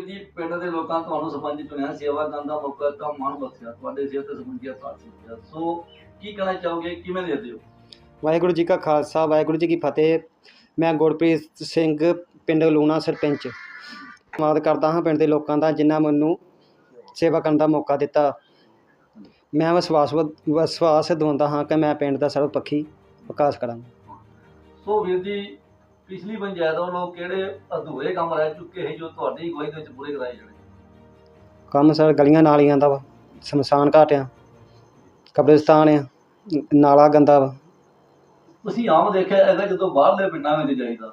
ਤਾਂ ਤੁਹਾਨੂੰ ਸਰਪੰਚ ਚੁਣਿਆ ਸੇਵਾ ਕਰਨ ਦਾ ਮੌਕਾ ਤਾਂ ਮਨ ਬਖਸ਼ਿਆ ਤੁਹਾਡੇ ਸਿਰ ਤੇ ਸਰਪੰਚੀਆ ਸਾਥ ਦਿੱਤਾ ਸੋ ਕੀ ਕਹਿਣਾ ਚਾਹੋਗੇ ਕਿਵੇਂ ਦੇਖਦੇ ਹੋ? ਵਾਹਿਗੁਰੂ ਜੀ ਕਾ ਖਾਲਸਾ ਵਾਹਿਗੁਰੂ ਜੀ ਕੀ ਫਤਿਹ। ਮੈਂ ਗੁਰਪ੍ਰੀਤ ਸਿੰਘ ਪਿੰਡ ਲੂਣਾ ਸਰਪੰਚ। ਧੰਨਵਾਦ ਕਰਦਾ ਹਾਂ ਪਿੰਡ ਦੇ ਲੋਕਾਂ ਦਾ ਜਿਨ੍ਹਾਂ ਮੈਨੂੰ ਸੇਵਾ ਕਰਨ ਦਾ ਮੌਕਾ ਦਿੱਤਾ। ਮੈਂ ਵਿਸ਼ਵਾਸ ਵਿਸ਼ਵਾਸ ਦਿਵਾਉਂਦਾ ਹਾਂ ਕਿ ਮੈਂ ਪਿੰਡ ਦਾ ਸਰਵਪੱਖੀ ਵਿਕਾਸ ਕਰਾਂਗਾ। ਸੋ ਵੀਰ ਜੀ ਪਿਛਲੀ ਪੰਚਾਇਤ ਵੱਲੋਂ ਕਿਹੜੇ ਅਧੂਰੇ ਕੰਮ ਰਹਿ ਚੁੱਕੇ ਸੀ ਜੋ ਤੁਹਾਡੀ ਅਗਵਾਈ ਦੇ ਵਿੱਚ ਪੂਰੇ ਕਰਾਏ ਜਾਣੇ? ਕੰਮ ਸਰ ਗਲੀਆਂ ਨਾਲੀਆਂ ਦਾ ਵਾ ਸ਼ਮਸ਼ਾਨ ਘਾਟ ਆ ਕਬਰਿਸਤਾਨ ਆ ਨਾਲਾ ਗੰਦਾ ਵਾ। ਤੁਸੀਂ ਆਮ ਦੇਖਿਆ ਹੈਗਾ ਜਦੋਂ ਬਾਹਰਲੇ ਪਿੰਡਾਂ ਵਿੱਚ ਜਾਈਦਾ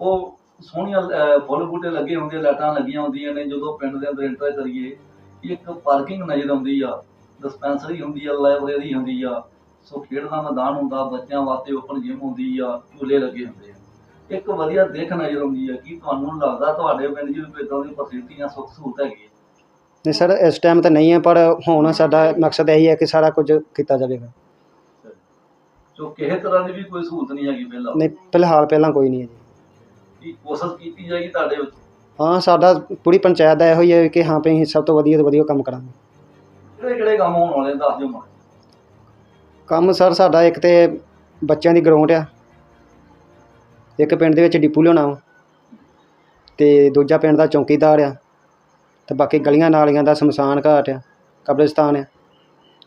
ਉਹ ਸੋਹਣੀਆਂ ਅਹ, ਫੁੱਲ ਬੂਟੇ ਲੱਗੇ ਹੁੰਦੇ ਲਾਈਟਾਂ ਲੱਗੀਆਂ ਹੁੰਦੀਆਂ ਨੇ ਜਦੋਂ ਪਿੰਡ ਦੇ ਅੰਦਰ ਐਂਟਰ ਕਰੀਏ ਇੱਕ ਪਾਰਕਿੰਗ ਨਜ਼ਰ ਆਉਂਦੀ ਆ ਡਿਸਪੈਂਸਰੀ ਹੁੰਦੀ ਆ ਲਾਇਬ੍ਰੇਰੀ ਹੁੰਦੀ ਆ ਸੋ ਖੇਡ ਦਾ ਮੈਦਾਨ ਹੁੰਦਾ ਬੱਚਿਆਂ ਵਾਸਤੇ ਓਪਨ ਜਿਮ ਹੁੰਦੀ ਆ ਝੂਲੇ ਲੱਗੇ ਹੁੰਦੇ ਆ। ਇੱਕ ਵਧੀਆ ਦੇਖ ਨਜ਼ਰ ਆਉਂਦੀ ਆ ਕੀ ਤੁਹਾਨੂੰ ਲੱਗਦਾ ਤੁਹਾਡੇ ਪਿੰਡ 'ਚ ਵੀ ਇੱਦਾਂ ਦੀ ਫੈਸਿਲਿਟੀਆਂ ਸੁੱਖ ਸਹੂਲਤ ਹੈਗੀ ਹੈ ਨਹੀਂ ਸਰ ਇਸ ਟਾਈਮ ਤਾਂ ਨਹੀਂ ਹੈ ਪਰ ਹੁਣ ਸਾਡਾ ਮਕਸਦ ਇਹੀ ਹੈ ਕਿ ਸਾਰਾ ਕੁਝ ਕੀਤਾ ਜਾਵੇਗਾ। ਜੋ ਕਿਸੇ ਤਰ੍ਹਾਂ ਦੀ ਵੀ ਕੋਈ ਸਹੂਲਤ ਨਹੀਂ ਹੈਗੀ ਪਹਿਲਾਂ ਨਹੀਂ ਫਿਲਹਾਲ ਪਹਿਲਾਂ ਕੋਈ ਨਹੀਂ ਹੈ ਜੀ। ਕੀ ਕੋਸ਼ਿਸ਼ ਕੀਤੀ ਜਾਏਗੀ ਤੁਹਾਡੇ ਵਿੱਚ? ਹਾਂ ਸਾਡਾ ਪੂਰੀ ਪੰਚਾਇਤ ਦਾ ਇਹੋ ਹੀ ਹੈ ਕਿ ਹਾਂ ਵੀ ਅਸੀਂ ਸਭ ਤੋਂ ਵਧੀਆ ਤੋਂ ਵਧੀਆ ਕੰਮ ਕਰਾਂਗੇ। ਕਿਹੜੇ ਕਿਹੜੇ ਕੰਮ ਹੋਣ ਵਾਲੇ ਦੱਸ ਦਿਓ ਮੈਨੂੰ ਕੰਮ ਸਰ ਸਾਡਾ ਇੱਕ ਤੇ ਬੱਚਿਆਂ ਦੀ ਗਰਾਊਂਡ ਆ। ਇੱਕ ਪਿੰਡ ਦੇ ਵਿੱਚ ਡਿਪੂ ਲਿਆਉਣਾ ਵਾ ਤੇ ਦੂਜਾ ਪਿੰਡ ਦਾ ਚੌਂਕੀਦਾਰ ਆ ਤੇ ਬਾਕੀ ਗਲੀਆਂ ਨਾਲੀਆਂ ਦਾ ਸ਼ਮਸ਼ਾਨ ਘਾਟ ਆ ਕਬਰਿਸਤਾਨ ਆ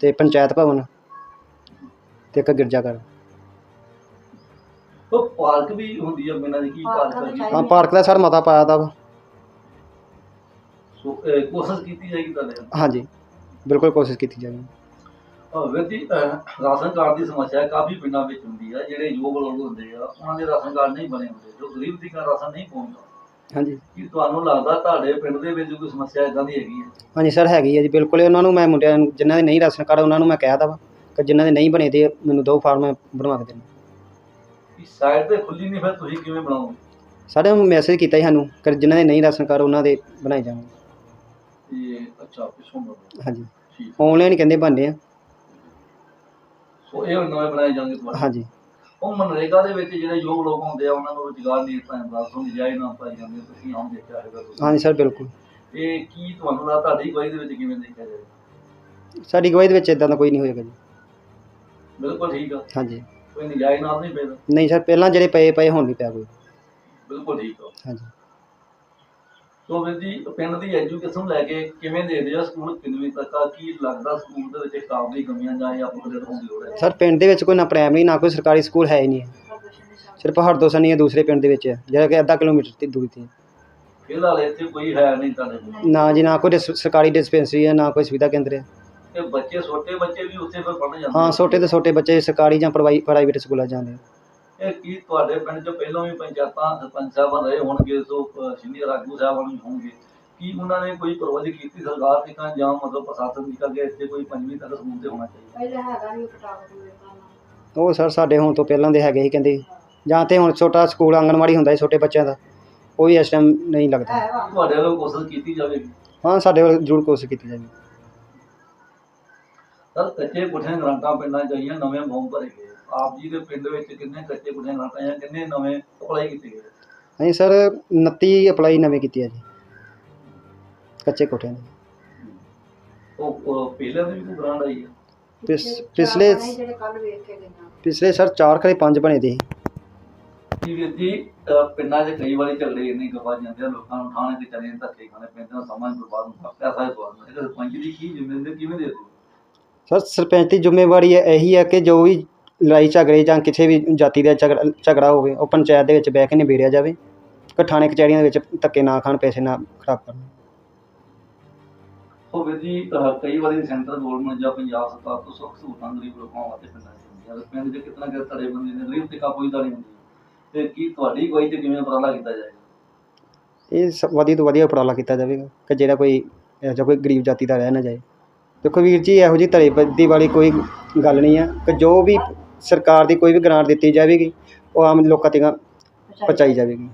ਤੇ ਪੰਚਾਇਤ ਭਵਨ ਤੇ ਇੱਕ ਗਿਰਜਾਘਰ ਉਹ ਪਾਰਕ ਵੀ ਹੁੰਦੀ ਆ ਬਿਨਾਂ ਦੀ ਕੀ ਪਾਰਕ ਹਾਂ ਪਾਰਕ ਦਾ ਸਰ ਮਤਾ ਪਾਇਆ ਦਾ ਵਾ। ਸੋ ਅਹ, ਕੋਸ਼ਿਸ਼ ਕੀਤੀ ਜਾਏਗੀ ਤੁਹਾਡੇ। ਹਾਂਜੀ ਬਿਲਕੁਲ ਕੋਸ਼ਿਸ਼ ਕੀਤੀ ਜਾਵੇਗੀ ਜੀ ਅਹ, ਰਾਸ਼ਨ ਕਾਰਡ ਦੀ ਸਮੱਸਿਆ ਕਾਫੀ ਪਿੰਡਾਂ ਵਿੱਚ ਹੁੰਦੀ ਆ ਜਿਹੜੇ ਯੋਗ ਲੋਕ ਹੁੰਦੇ ਆ ਉਹਨਾਂ ਦੇ ਰਾਸ਼ਨ ਕਾਰਡ ਨਹੀਂ ਬਣੇ ਹੁੰਦੇ। ਜੋ ਗਰੀਬ ਦੀ ਰਾਸ਼ਨ ਨਹੀਂ ਪਹੁੰਚਦਾ ਹਾਂਜੀ। ਕੀ ਤੁਹਾਨੂੰ ਲੱਗਦਾ ਤੁਹਾਡੇ ਪਿੰਡ ਦੇ ਵਿੱਚ ਕੋਈ ਸਮੱਸਿਆ ਇਦਾਂ ਦੀ ਹੈਗੀ ਹੈ ਹਾਂਜੀ ਸਰ ਹੈਗੀ ਹੈ ਜੀ। ਬਿਲਕੁਲ ਉਹਨਾਂ ਨੂੰ ਮੈਂ ਮੁੰਡਿਆਂ ਨੂੰ ਜਿਨ੍ਹਾਂ ਦੇ ਨਹੀਂ ਰਾਸ਼ਨ ਕਾਰਡ ਉਹਨਾਂ ਨੂੰ ਮੈਂ ਕਹਿ ਤਾ ਵਾ ਕਿ ਜਿਨ੍ਹਾਂ ਦੇ ਨਹੀਂ ਬਣੇ ਦੇ ਮੈਨੂੰ ਦੋ ਫਾਰਮ ਬਣਵਾ ਕੇ ਦੇਣ ਕਿ ਸਾਈਡ ਤੇ ਖੁੱਲੀ ਨਹੀਂ ਫਿਰ ਤੁਸੀਂ ਕਿਵੇਂ ਬਣਾਓਗੇ? ਸਾਡੇ ਨੂੰ ਮੈਸੇਜ ਕੀਤਾ ਸੀ ਸਾਨੂੰ ਕਿ ਜਿਨ੍ਹਾਂ ਦੇ ਨਹੀਂ ਰਾਸ਼ਨ ਕਾਰਡ ਉਹਨਾਂ ਦੇ ਬਣਾਏ ਜਾਣਗੇ। ਤੇ ਅੱਛਾ ਪਿੱਛੋਂ ਹਾਂਜੀ। ਆਨਲਾਈਨ ਕਹਿੰਦੇ ਬਣਦੇ ਆ। ਸੋ ਇਹ ਹੁਣ ਨਵੇਂ ਬਣਾਏ ਜਾਣਗੇ ਤੁਹਾਡੇ। ਹਾਂਜੀ। ਉਹ ਮਨਰੇਗਾ ਦੇ ਵਿੱਚ ਜਿਹੜੇ ਯੋਗ ਲੋਕ ਹੁੰਦੇ ਆ ਉਹਨਾਂ ਨੂੰ ਰੁਜ਼ਗਾਰ ਨਹੀਂ ਦਿੱਤਾ ਜਾਂਦਾ ਸੋ ਨਜਾਇਜ਼ ਨਾ ਪਾਈ ਜਾਂਦੇ ਤੁਸੀਂ ਆਮ ਦੇਖਿਆ ਹੈਗਾ ਤੁਸੀਂ ਹਾਂਜੀ ਸਰ ਬਿਲਕੁਲ। ਇਹ ਕੀ ਤੁਹਾਨੂੰ ਲੱਗਦਾ ਤੁਹਾਡੀ ਅਗਵਾਈ ਦੇ ਵਿੱਚ ਕਿਵੇਂ ਦੇਖਿਆ ਜਾਏ? ਸਾਡੀ ਗਵਾਹੀ ਦੇ ਵਿੱਚ ਇਦਾਂ ਦਾ ਕੋਈ ਨਹੀਂ ਹੋਏਗਾ ਜੀ। ਬਿਲਕੁਲ ਠੀਕ ਆ। ਹਾਂਜੀ। ਕੋਈ ਨਜਾਇਜ਼ ਨਾਲ ਨਹੀਂ ਪੈਦਾ? ਨਹੀਂ ਸਰ ਪਹਿਲਾਂ ਜਿਹੜੇ ਪਏ ਪਏ ਹੁਣ ਵੀ ਪਿਆ ਕੋਈ। ਬਿਲਕੁਲ ਠੀਕ ਆ। ਹਾਂਜੀ। ਸੋ ਵੀਰ ਜੀ ਪਿੰਡ ਦੀ ਐਜੂਕੇਸ਼ਨ ਲੈ ਕੇ ਕਿਵੇਂ ਦੇਖਦੇ ਆ ਸਕੂਲ ਕਿੰਨਵੀਂ ਤੱਕ ਆ ਕੀ ਲੱਗਦਾ ਸਕੂਲ ਦੇ ਵਿੱਚ ਸਟਾਫ ਦੀ ਕਮੀਆਂ ਜਾਂ ਇਹ ਅਪਗ੍ਰੇਡ ਹੋਣ ਦੀ ਲੋੜ ਹੈ ਸਰ ਪਿੰਡ ਦੇ ਵਿੱਚ ਕੋਈ ਨਾ ਪ੍ਰਾਇਮਰੀ ਨਾ ਕੋਈ ਸਰਕਾਰੀ ਸਕੂਲ ਹੈ ਹੀ ਨਹੀਂ ਹੈ ਸਿਰਫ ਹਰਦੋਸਨੀ ਹੈ ਦੂਸਰੇ ਪਿੰਡ ਦੇ ਵਿੱਚ ਹੈ ਜਿਹੜਾ ਕਿ ਅੱਧਾ ਕਿਲੋਮੀਟਰ ਦੀ ਦੂਰੀ ਤੇ ਹੈ। ਫਿਲਹਾਲ ਇੱਥੇ ਕੋਈ ਹੈ ਨਹੀਂ ਤੁਹਾਡੇ ਕੋਲ ਨਾ ਜੀ ਨਾ ਕੋਈ ਡਿਸ- ਸਰਕਾਰੀ ਡਿਸਪੈਂਸਰੀ ਹੈ ਨਾ ਕੋਈ ਸੁਵਿਧਾ ਕੇਂਦਰ ਹੈ ਤੇ ਬੱਚੇ ਛੋਟੇ ਬੱਚੇ ਵੀ ਉੱਥੇ ਫਿਰ ਪੜ੍ਹਨ ਜਾਂਦੇ ਹਾਂ। ਛੋਟੇ ਤੋਂ ਛੋਟੇ ਬੱਚੇ ਸਰਕਾਰੀ ਜਾਂ ਪ੍ਰਾਈ- ਪ੍ਰਾਈਵੇਟ ਸਕੂਲਾਂ 'ਚ ਜਾਂਦੇ ਆ। ਇਹ ਕੀ ਤੁਹਾਡੇ ਪਿੰਡ 'ਚ ਪਹਿਲਾਂ ਵੀ ਪੰਚਾਇਤਾਂ ਸਰਪੰਚ ਸਾਹਿਬਾਨ ਰਹੇ ਹੋਣਗੇ ਸੋ ਸੀਨੀਅਰ ਆਗੂ ਸਾਹਿਬਾਨ ਵੀ ਹੋਣਗੇ। ਕੀ ਉਹਨਾਂ ਨੇ ਕੋਈ ਪ੍ਰਬੰਧ ਕੀਤੀ ਸਰਕਾਰ ਦੀ ਕਾਂ ਜਾਂ ਮਤਲਬ ਪ੍ਰਸ਼ਾਸਨ ਦੀ ਕਾਂ ਕਿ ਇੱਥੇ ਕੋਈ ਪੰਜਵੀਂ ਤੱਕ ਸਕੂਲ ਤੇ ਹੋਣਾ ਚਾਹੀਦਾ? ਪਹਿਲਾਂ ਹੈਗਾ ਪਟਾਕ ਦੇ ਉਹ ਸਰ ਸਾਡੇ ਹੁਣ ਤੋਂ ਪਹਿਲਾਂ ਦੇ ਹੈਗੇ ਸੀ ਕਹਿੰਦੇ। ਜਾਂ ਤੇ ਹੁਣ ਛੋਟਾ ਸਕੂਲ ਆਂਗਣਵਾੜੀ ਹੁੰਦਾ ਸੀ ਛੋਟੇ ਬੱਚਿਆਂ ਦਾ। ਉਹ ਵੀ ਇਸ ਟਾਈਮ ਨਹੀਂ ਲੱਗਦਾ। ਤੁਹਾਡੇ ਵੱਲੋਂ ਕੋਸ਼ਿਸ਼ ਕੀਤੀ ਜਾਵੇਗੀ? ਹਾਂ ਸਾਡੇ ਵੱਲ ਜ਼ਰੂਰ ਕੋਸ਼ਿਸ਼ ਕੀਤੀ ਜਾਵੇ ਸਰ ਕੱਚੇ ਕੁੱਠੇ ਗ੍ਰਾਂਟਾਂ ਪਿੰਡਾਂ 'ਚ ਆਈਆਂ ਨਵੇਂ ਫਾਰਮ ਭਰੇ ਗਏ। ਆਪ ਜੀ ਦੇ ਪਿੰਡ ਵਿੱਚ ਕਿੰਨੇ ਕੱਚੇ ਕੁੱਠੇ ਗ੍ਰਾਂਟਾਂ ਆਈਆਂ ਕਿੰਨੇ ਨਵੇਂ ਅਪਲਾਈ ਕੀਤੇ ਗਏ? ਅਸੀਂ ਸਰ 29 ਅਪਲਾਈ ਨਵੇਂ ਕੀਤੀ ਆ ਜੀ। ਕੱਚੇ ਕੋਠਿਆਂ ਦੇ। ਉਹ ਉਹ ਪਹਿਲਾਂ ਦੀ ਵੀ ਕੋਈ ਗ੍ਰਾਂਟ ਆਈ ਹੈ ਪਿਛ- ਪਿਛਲੇ ਪਿਛਲੇ ਚਾਰ ਜਿਹੜੇ ਕੱਲ ਵੇਖ ਕੇ ਗਈਆਂ ਪਿਛਲੇ ਸਰ 4 ਖਰੇ 5 ਬਣੇ ਦੇ ਸੀ। ਜੀ ਵੀਰ ਜੀ ਅਹ ਪਿੰਡਾਂ 'ਚ ਕਈ ਵਾਰੀ ਝਗੜੇ ਇੰਨੇ ਗਵਾ ਜਾਂਦੇ ਆ ਲੋਕਾਂ ਨੂੰ ਠਾਣੇ ਤੇ ਚਲੇ ਧੱਕੇ ਖਾਣੇ ਪੈਂਦੇ ਆ ਸਮਾਂ ਬਰਬਾਦ ਹੁੰਦਾ ਪੈਸਾ ਹੀ ਬਰਬਾਦ ਹੁੰਦਾ। ਇਹਦਾ ਸਰਪੰਚ ਦੀ ਕੀ ਜ਼ਿੰਮੇਵਾਰੀ ਕਿਵੇਂ ਦੇ ਦੋ ਸਰ ਸਰਪੰਚ ਦੀ ਜ਼ਿੰਮੇਵਾਰੀ ਹੈ ਇਹੀ ਹੈ ਕਿ ਜੋ ਵੀ ਲੜਾਈ ਝਗੜੇ ਜਾਂ ਕਿਸੇ ਵੀ ਜਾਤੀ ਦਾ ਝਗੜਾ ਝਗੜਾ ਹੋਵੇ ਉਹ ਪੰਚਾਇਤ ਦੇ ਵਿੱਚ ਬਹਿ ਕੇ ਨਿਬੇੜਿਆ ਜਾਵੇ ਕਿ ਥਾਣੇ ਕਚਹਿਰੀਆਂ ਦੇ ਵਿੱਚ ਧੱਕੇ ਨਾ ਖਾਣ ਪੈਸੇ ਨਾ ਖਰਾਬ ਕਰਨ। ਸੋ ਵੀਰ ਜੀ ਅਹ ਕਈ ਵਾਰੀ ਸੈਂਟਰ ਗਵਰਨਮੈਂਟ ਜਾਂ ਪੰਜਾਬ ਸਰਕਾਰ ਤੋਂ ਸੁੱਖ ਸਹੂਲਤਾਂ ਗਰੀਬ ਲੋਕਾਂ ਵਾਸਤੇ ਪਿੰਡਾਂ 'ਚ ਹੁੰਦੀਆਂ ਤੇ ਪਿੰਡ 'ਚ ਕਿਤਨਾ ਕਿ ਧੜੇ ਬੰਦੇ ਨੇ ਗਰੀਬ ਤੇ ਕਾਬੂ ਹੀ ਨਹੀਂ ਹੁੰਦੀ ਤੇ ਕੀ ਤੁਹਾਡੀ ਕੋਈ ਤੇ ਕਿਵੇਂ ਉਪਰਾਲਾ ਕੀਤਾ ਜਾਏਗਾ? ਇਹ ਸਭ ਵਧੀਆ ਤੋਂ ਵਧੀਆ ਉਪਰਾਲਾ ਕੀਤਾ ਜਾਵੇਗਾ ਕਿ ਜਿਹੜਾ ਕੋਈ ਇਹੋ ਜਿਹਾ ਕੋਈ ਗਰੀਬ ਜਾਤੀ ਦਾ ਰਹਿ ਨਾ ਜਾਏ। ਦੇਖੋ ਵੀਰ ਜੀ ਇਹੋ ਜਿਹੀ ਧੜੇਬੰਦੀ ਵਾਲੀ ਕੋਈ ਗੱਲ ਨਹੀਂ ਹੈ ਕਿ ਜੋ ਵੀ ਸਰਕਾਰ ਦੀ ਕੋਈ ਵੀ ਗ੍ਰਾਂਟ ਦਿੱਤੀ ਜਾਵੇਗੀ ਉਹ ਆਮ ਲੋਕਾਂ ਤੱਕ ਪਹੁੰਚਾਈ ਜਾਵੇਗੀ।